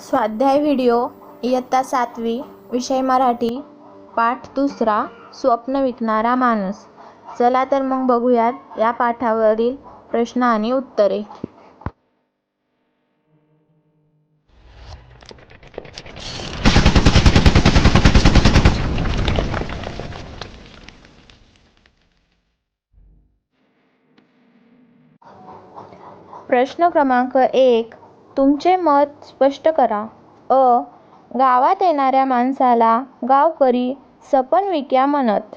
स्वाध्याय व्हिडिओ इयत्ता सातवी विषय मराठी पाठ दुसरा स्वप्न विकणारा माणूस. चला तर मग बघूयात या पाठावरील प्रश्न आणि उत्तरे. प्रश्न क्रमांक एक तुमचे मत स्पष्ट करा. अ. गावात येणाऱ्या माणसाला गावकरी सपन विक्या म्हणत.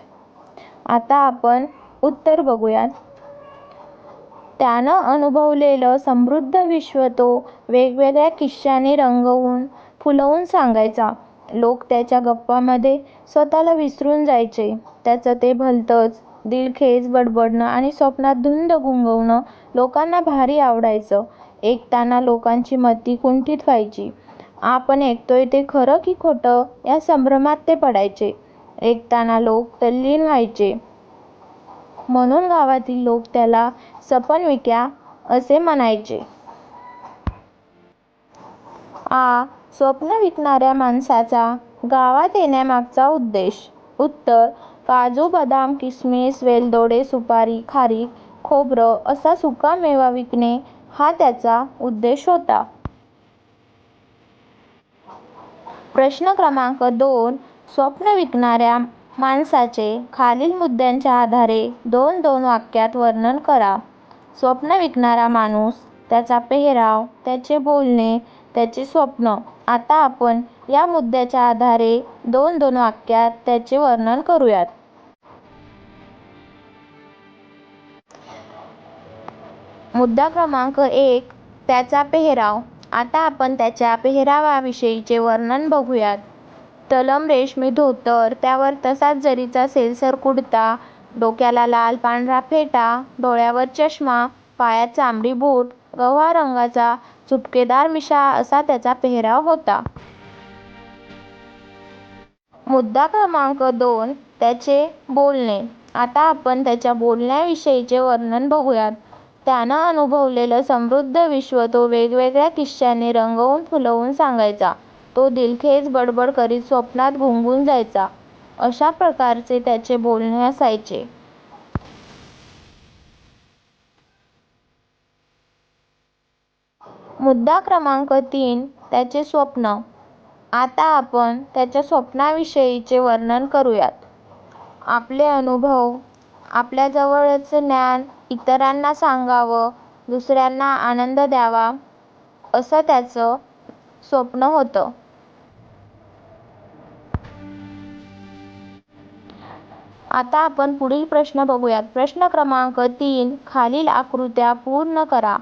आता आपण उत्तर बघूयात. त्यानं अनुभवलेलं समृद्ध विश्व तो वेगवेगळ्या किस्स्यांनी रंगवून फुलवून सांगायचा. लोक त्याच्या गप्पांमध्ये स्वतःला विसरून जायचे. त्याचं ते भलतंच दिलखेच बडबडणं आणि स्वप्नात धुंद गुंगवणं लोकांना भारी आवडायचं. ऐकताना लोकांची मती कुंठित व्हायची. आपण ऐकतोय ते खरं की खोटं? या संभ्रमात ते पडायचे. ऐकताना लोक तल्लीन व्हायचे. म्हणून गावातील लोक त्याला सपन विक्या असे म्हणायचे. आ स्वप्न विकणाऱ्या माणसाचा गावात येण्यामागचा उद्देश. उत्तर काजू बदाम किसमिस वेलदोडे सुपारी खारीक खोबरं असा सुकामेवा विकणे हा त्याचा उद्देश होता. प्रश्न क्रमांक दोन स्वप्न विकणाऱ्या माणसाचे खालील मुद्द्यांच्या आधारे दोन दोन वाक्यात वर्णन करा. स्वप्न विकणारा माणूस त्याचा पेहराव त्याचे बोलणे त्याचे स्वप्न आता आपण या मुद्द्याच्या आधारे दोन दोन वाक्यात त्याचे वर्णन करूयात. मुद्दा क्रमांक एक त्याचा पेहराव. आता आपण त्याच्या पेहरावाविषयीचे वर्णन बघूयात. तलम रेशमी धोतर त्यावर तसाच जरीचा सैलसर कुडता डोक्याला लाल पांढरा फेटा डोळ्यावर चष्मा पायात चामडी बूट गव्हा रंगाचा चुटकेदार मिशा असा त्याचा पेहराव होता. मुद्दा क्रमांक दोन त्याचे बोलणे. आता आपण त्याच्या बोलण्याविषयीचे वर्णन बघूयात. त्यानं अनुभवलेलं समृद्ध विश्व तो वेगवेगळ्या किस्स्यांनी रंगवून फुलवून सांगायचा. तो दिलखेच बडबड करीत स्वप्नात घुंगून जायचा. अशा प्रकारचे त्याचे बोलणे असायचे. मुद्दा क्रमांक तीन त्याचे स्वप्न. आता आपण त्याच्या स्वप्नाविषयीचे वर्णन करूयात. आपले अनुभव आपल्या जवळचं ज्ञान इतरांना सांगावं दुसऱ्यांना आनंद द्यावा असं त्याचं स्वप्न होतं. आता आपण पुढील प्रश्न बघूयात. प्रश्न क्रमांक तीन खालील आकृत्या पूर्ण करा.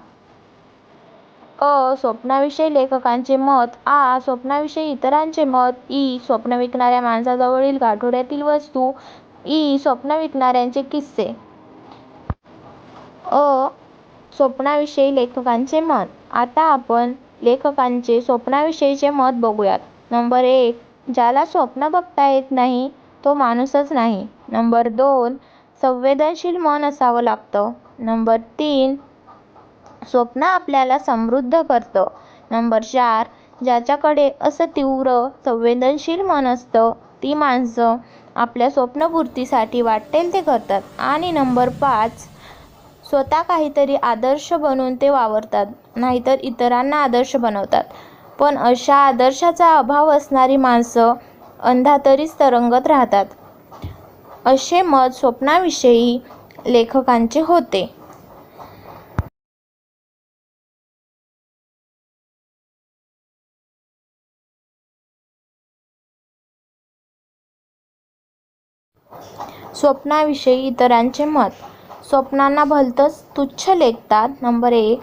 अ स्वप्नाविषयी लेखकांचे मत आ स्वप्नाविषयी इतरांचे मत इ स्वप्न विकणाऱ्या माणसाजवळील गाठोड्यातील वस्तू इ स्वप्न विकणाऱ्यांचे किस्से. अ स्वप्नाविषयी लेखकांचे मत. आता आपण लेखकांचे स्वप्नाविषयीचे मत बघूयात. नंबर एक ज्याला स्वप्न बघता येत नाही तो माणूसच नाही. नंबर दोन संवेदनशील मन असावं लागतं. नंबर तीन स्वप्न आपल्याला समृद्ध करतं. नंबर चार ज्याच्याकडे असं तीव्र संवेदनशील मन असतं ती माणसं आपल्या स्वप्नपूर्तीसाठी वाटेल ते करतात. आणि नंबर पाच स्वतः काहीतरी आदर्श बनून ते वावरतात. नाहीतर इतरांना आदर्श बनवतात. पण अशा आदर्शाचा अभाव असणारी माणसं अंधातरीच तरंगत राहतात. असे मत स्वप्नाविषयी लेखकांचे होते. स्वप्नाविषयी इतरांचे मत. स्वप्नांना भलतंच तुच्छ लेखतात. नंबर एक.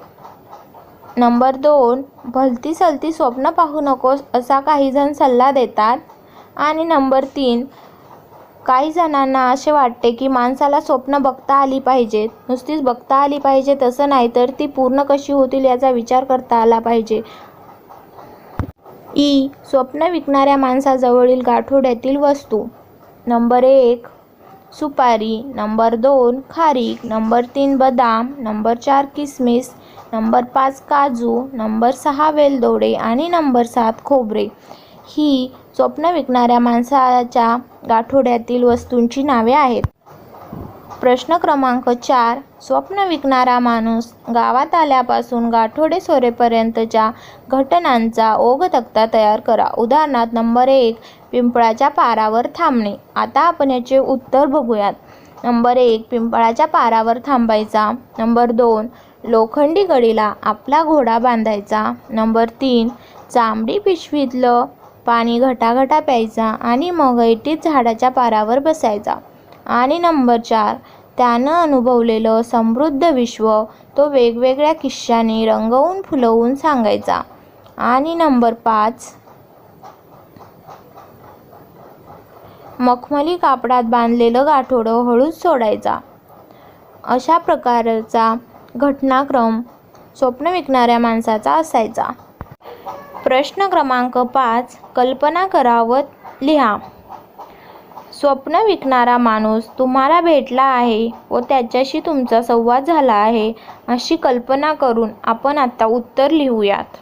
नंबर दोन. भलती सलती स्वप्न पाहू नकोस असा काही जण सल्ला देतात. आणि नंबर तीन. काही जणांना असे वाटते की माणसाला स्वप्न बघता आली पाहिजेत. नुसतीच बघता आली पाहिजे तसं नाही तर ती पूर्ण कशी होतील याचा विचार करता आला पाहिजे. ई. स्वप्न विकणाऱ्या माणसाजवळील गाठोड्यातील वस्तू. नंबर एक सुपारी. नंबर दोन खारीक. नंबर तीन बदाम. नंबर चार किसमिस. नंबर पाच काजू. नंबर सहा वेलदोडे. आणि नंबर सात खोबरे. ही स्वप्न विकणाऱ्या माणसाच्या गाठोड्यातील वस्तूंची नावे आहेत. प्रश्न क्रमांक चार स्वप्न विकणारा माणूस गावात आल्यापासून गाठोडे सोरेपर्यंतच्या घटनांचा ओघ तक्ता तयार करा. उदाहरणार्थ नंबर एक पिंपळाच्या पारावर थांबणे. आता आपण याचे उत्तर बघूयात. नंबर एक पिंपळाच्या पारावर थांबायचा. नंबर दोन लोखंडी गडीला आपला घोडा बांधायचा. नंबर तीन चांबडी पिशवीतलं पाणी घटाघटा प्यायचा आणि मग ऐटीत झाडाच्या पारावर बसायचा. आणि नंबर चार त्यानं अनुभवलेलं समृद्ध विश्व तो वेगवेगळ्या किश्श्यांनी रंगवून फुलवून सांगायचा. आणि नंबर पाच. मखमली कापडात बांधलेलं गाठोडं हळूच सोडायचा. अशा प्रकारचा घटनाक्रम स्वप्न विकणाऱ्या माणसाचा असायचा. प्रश्न क्रमांक पाच. कल्पना करा व लिहा. स्वप्न विकणारा माणूस तुम्हाला भेटला आहे व त्याच्याशी तुमचा संवाद झाला आहे अशी कल्पना करून आपण आता उत्तर लिहूयात.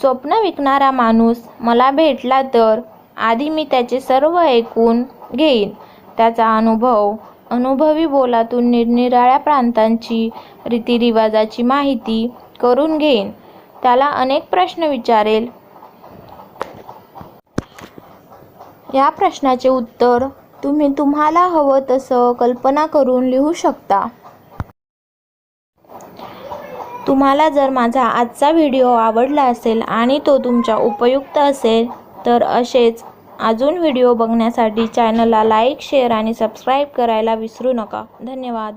स्वप्न विकणारा माणूस मला भेटला तर आधी मी त्याचे सर्व ऐकून घेईन. त्याचा अनुभव अनुभवी बोलातून निरनिराळ्या प्रांतांची रीतिरिवाजाची माहिती करून घेईन. त्याला अनेक प्रश्न विचारेल या प्रश्नाचे उत्तर तुम्ही तुम्हाला हवं तसं कल्पना करून लिहू शकता. तुम्हाला जर माझा आजचा व्हिडिओ आवडला असेल आणि तो तुमच्या उपयुक्त असेल तर असेच अजून व्हिडिओ बघण्यासाठी चॅनलला लाईक शेअर आणि सबस्क्राईब करायला विसरू नका. धन्यवाद.